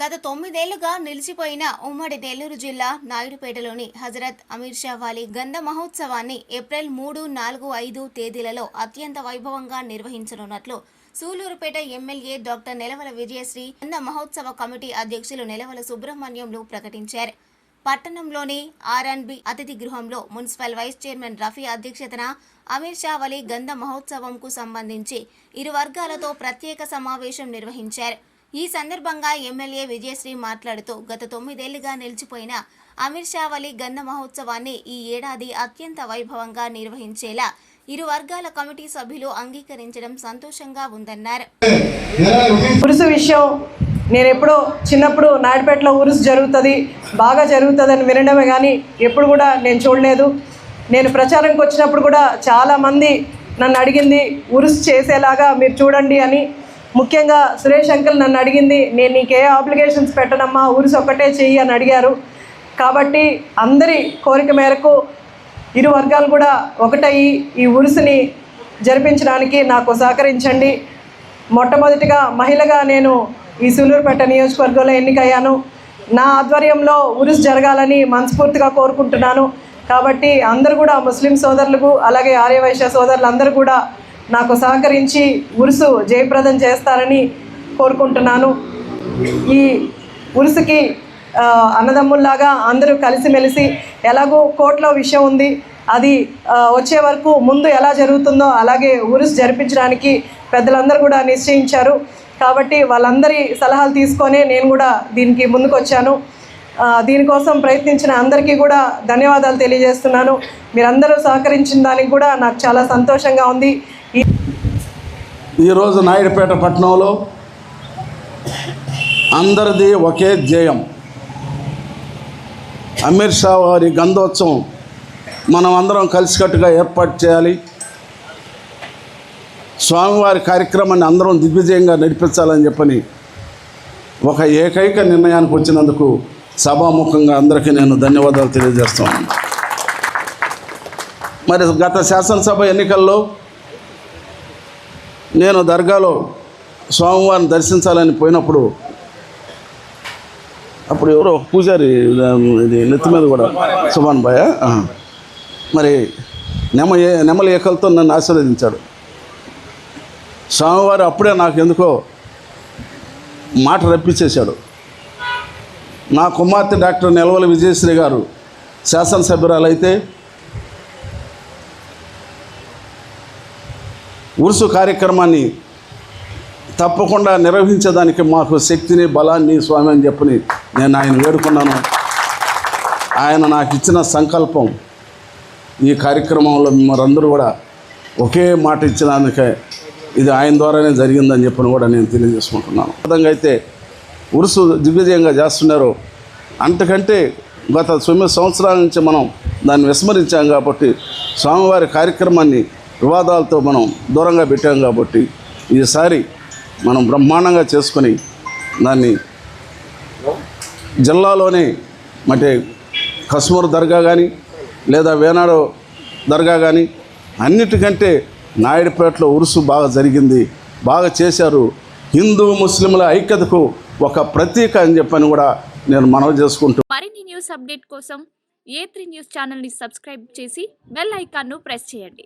గత తొమ్మిదేళ్ళుగా నిలిచిపోయిన ఉమ్మడి నెల్లూరు జిల్లా నాయుడుపేటలోని హజరత్ అమీర్ షా వాలీ గంధ మహోత్సవాన్ని ఏప్రిల్ మూడు నాలుగు ఐదు తేదీలలో అత్యంత వైభవంగా నిర్వహించనున్నట్లు సూలూరుపేట ఎమ్మెల్యే డాక్టర్ నెలవల విజయశ్రీ గంధ మహోత్సవ కమిటీ అధ్యక్షులు నెలవల సుబ్రహ్మణ్యంలు ప్రకటించారు. పట్టణంలోని ఆర్ఎన్బి అతిథి గృహంలో మున్సిపల్ వైస్ చైర్మన్ రఫీ అధ్యక్షతన అమీర్ షా వలీ గంధ మహోత్సవంకు సంబంధించి ఇరు వర్గాలతో ప్రత్యేక సమావేశం నిర్వహించారు. ఈ సందర్భంగా ఎమ్మెల్యే విజయశ్రీ మాట్లాడుతూ గత తొమ్మిదేళ్ళుగా నిలిచిపోయిన అమీర్ షావలి గంధ మహోత్సవాన్ని ఈ ఏడాది అత్యంత వైభవంగా నిర్వహించేలా ఇరు వర్గాల కమిటీ సభ్యులు అంగీకరించడం సంతోషంగా ఉందన్నారు. ఉరుసు విషయం నేను ఎప్పుడో చిన్నప్పుడు నాయుడుపేటలో ఉరుసు జరుగుతుంది బాగా జరుగుతుందని వినడమే కానీ ఎప్పుడు కూడా నేను చూడలేదు. నేను ప్రచారంకి వచ్చినప్పుడు కూడా చాలామంది నన్ను అడిగింది ఉరుసు చేసేలాగా మీరు చూడండి అని ముఖ్యంగా సురేష్ అంకుల్ నన్ను అడిగింది నేను నీకే ఆబ్లిగేషన్స్ పెట్టనమ్మా? ఉరుసు ఒక్కటే చెయ్యి అని అడిగారు. కాబట్టి అందరి కోరిక మేరకు ఇరు వర్గాలు కూడా ఒకటయ్యి ఈ ఉరుసుని జరిపించడానికి నాకు సహకరించండి. మొట్టమొదటిగా మహిళగా నేను ఈ సూలూరుపేట నియోజకవర్గంలో ఎన్నికయ్యాను. నా ఆధ్వర్యంలో ఉరుసు జరగాలని మనస్ఫూర్తిగా కోరుకుంటున్నాను. కాబట్టి అందరూ కూడా ముస్లిం సోదరులకు అలాగే ఆర్యవైశ్య సోదరులు అందరూ కూడా నాకు సహకరించి ఉరుసు జయప్రదం చేస్తారని కోరుకుంటున్నాను. ఈ ఉరుసుకి అన్నదమ్ముల్లాగా అందరూ కలిసిమెలిసి ఎలాగో కోర్టులో విషయం ఉంది. అది వచ్చే వరకు ముందు ఎలా జరుగుతుందో అలాగే ఉరుసు జరిపించడానికి పెద్దలందరూ కూడా నిశ్చయించారు. కాబట్టి వాళ్ళందరి సలహాలు తీసుకొనే నేను కూడా దీనికి ముందుకు వచ్చాను దీనికోసం ప్రయత్నించిన అందరికీ కూడా ధన్యవాదాలు తెలియజేస్తున్నాను. మీరందరూ సహకరించిన దానికి కూడా నాకు చాలా సంతోషంగా ఉంది. ఈ ఈరోజు నాయుడుపేట పట్టణంలో అందరిది ఒకే ధ్యేయం. అమీర్ షా వారి గంధోత్సవం మనం అందరం కలిసికట్టుగా ఏర్పాటు చేయాలి. స్వామివారి కార్యక్రమాన్ని అందరం దిగ్విజయంగా నడిపించాలని చెప్పని ఒక ఏకైక నిర్ణయానికి వచ్చినందుకు సభాముఖంగా అందరికీ నేను ధన్యవాదాలు తెలియజేస్తున్నాను. మరి గత శాసనసభ ఎన్నికల్లో నేను దర్గాలో స్వామివారిని దర్శించాలని పోయినప్పుడు అప్పుడు ఎవరో ఒక పూజారి ఇది నెత్తి మీద కూడా సుభాన్ భయ మరి నెమ ఏ నెమలి ఏకలతో నన్ను ఆశీర్వదించాడు. స్వామివారు అప్పుడే నాకు ఎందుకో మాట రప్పించేశాడు. నా కుమార్తె డాక్టర్ నెలవల విజయశ్రీ గారు శాసనసభ్యురాలైతే ఉరుసు కార్యక్రమాన్ని తప్పకుండా నిర్వహించేదానికి మాకు శక్తిని బలాన్ని స్వామి అని చెప్పని నేను ఆయన వేడుకున్నాను. ఆయన నాకు ఇచ్చిన సంకల్పం ఈ కార్యక్రమంలో మిమ్మల్ందరూ కూడా ఒకే మాట ఇచ్చినందుకే ఇది ఆయన ద్వారానే జరిగిందని చెప్పని కూడా నేను తెలియజేసుకుంటున్నాను. విధంగా అయితే ఉరుసు దిగ్విజయంగా చేస్తున్నారు అంతకంటే గత తొమ్మిది సంవత్సరాల నుంచి మనం దాన్ని విస్మరించాం కాబట్టి స్వామివారి కార్యక్రమాన్ని వివాదాలతో మనం దూరంగా పెట్టాం కాబట్టి ఈసారి మనం బ్రహ్మాండంగా చేసుకొని దాన్ని జిల్లాలోనే అంటే కస్మూర్ దర్గా కానీ లేదా వేనాడు దర్గా కానీ అన్నిటికంటే నాయుడుపేటలో ఉరుసు బాగా జరిగింది. బాగా చేశారు. హిందూ ముస్లింల ఐక్యతకు ఒక ప్రతీక అని చెప్పని కూడా నేను మనవి చేసుకుంటూ మరిన్ని న్యూస్ అప్డేట్ కోసం ఏ త్రీ న్యూస్ ఛానల్ని సబ్స్క్రైబ్ చేసి బెల్ ఐకాన్ను ప్రెస్ చేయండి.